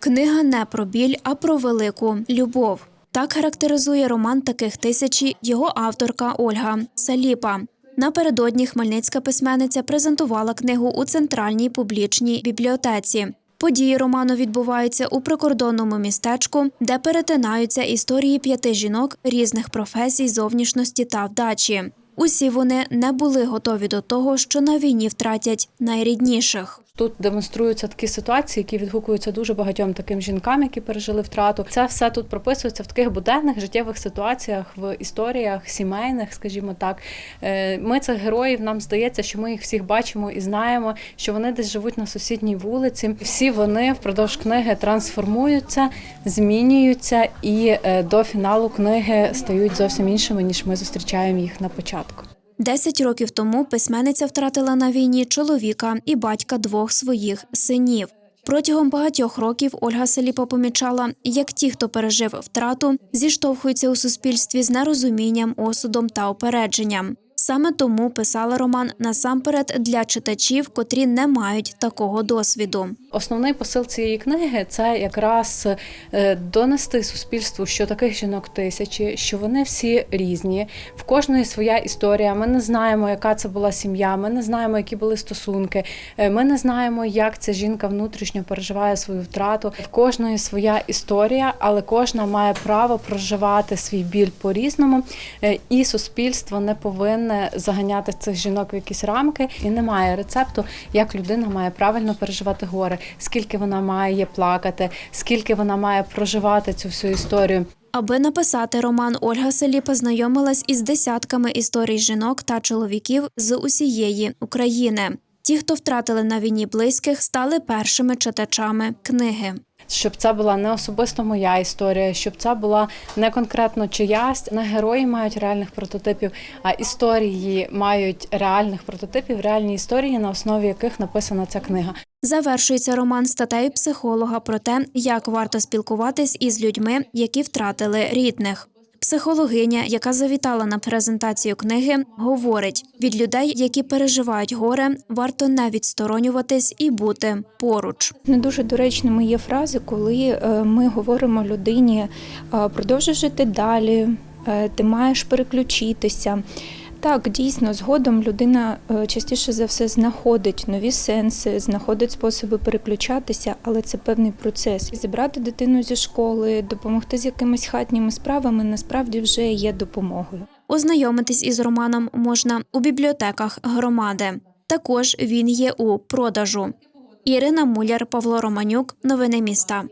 Книга не про біль, а про велику любов. Так характеризує роман таких тисячі його авторка Ольга Саліпа. Напередодні хмельницька письменниця презентувала книгу у центральній публічній бібліотеці. Події роману відбуваються у прикордонному містечку, де перетинаються історії п'яти жінок різних професій, зовнішності та вдачі. Усі вони не були готові до того, що на війні втратять найрідніших. Тут демонструються такі ситуації, які відгукуються дуже багатьом таким жінкам, які пережили втрату. Це все тут прописується в таких буденних життєвих ситуаціях, в історіях сімейних, скажімо так. Е, Ми цих героїв нам здається, що ми їх всіх бачимо і знаємо, що вони десь живуть на сусідній вулиці. Всі вони впродовж книги трансформуються, змінюються і е, до фіналу книги стають зовсім іншими, ніж ми зустрічаємо їх на початку. Десять років тому письменниця втратила на війні чоловіка і батька двох своїх синів. Протягом багатьох років Ольга Селіпа помічала, як ті, хто пережив втрату, зіштовхуються у суспільстві з нерозумінням, осудом та опередженням. Саме тому писала роман насамперед для читачів, котрі не мають такого досвіду. Основний посил цієї книги це якраз е, донести суспільству, що таких жінок тисячі, що вони всі різні. В кожної своя історія. Ми не знаємо, яка це була сім'я. Ми не знаємо, які були стосунки. е, Ми не знаємо, як ця жінка внутрішньо переживає свою втрату. В кожної своя історія, але кожна має право проживати свій біль по-різному. Е, І суспільство не повинне заганяти цих жінок в якісь рамки. І немає рецепту, як людина має правильно переживати горе, скільки вона має плакати, скільки вона має проживати цю всю історію. Аби написати роман, Ольга Селі познайомилась із десятками історій жінок та чоловіків з усієї України. Ті, хто втратили на війні близьких, стали першими читачами книги. Щоб це була не особисто моя історія, щоб це була не конкретно чиясь, не герої мають реальних прототипів, а історії мають реальних прототипів, реальні історії, на основі яких написана ця книга. Завершується роман статей психолога про те, як варто спілкуватись із людьми, які втратили рідних. Психологиня, яка завітала на презентацію книги, говорить: від людей, які переживають горе, варто не відсторонюватись і бути поруч. Не дуже доречними є фрази, коли е, ми говоримо людині продовжуй жити далі, е, ти маєш переключитися. Так, дійсно, згодом людина е, частіше за все знаходить нові сенси, знаходить способи переключатися, але це певний процес. Зібрати дитину зі школи, допомогти з якимись хатніми справами насправді вже є допомогою. Ознайомитись із романом можна у бібліотеках громади. Також він є у продажу. Ірина Муляр, Павло Романюк. Новини міста.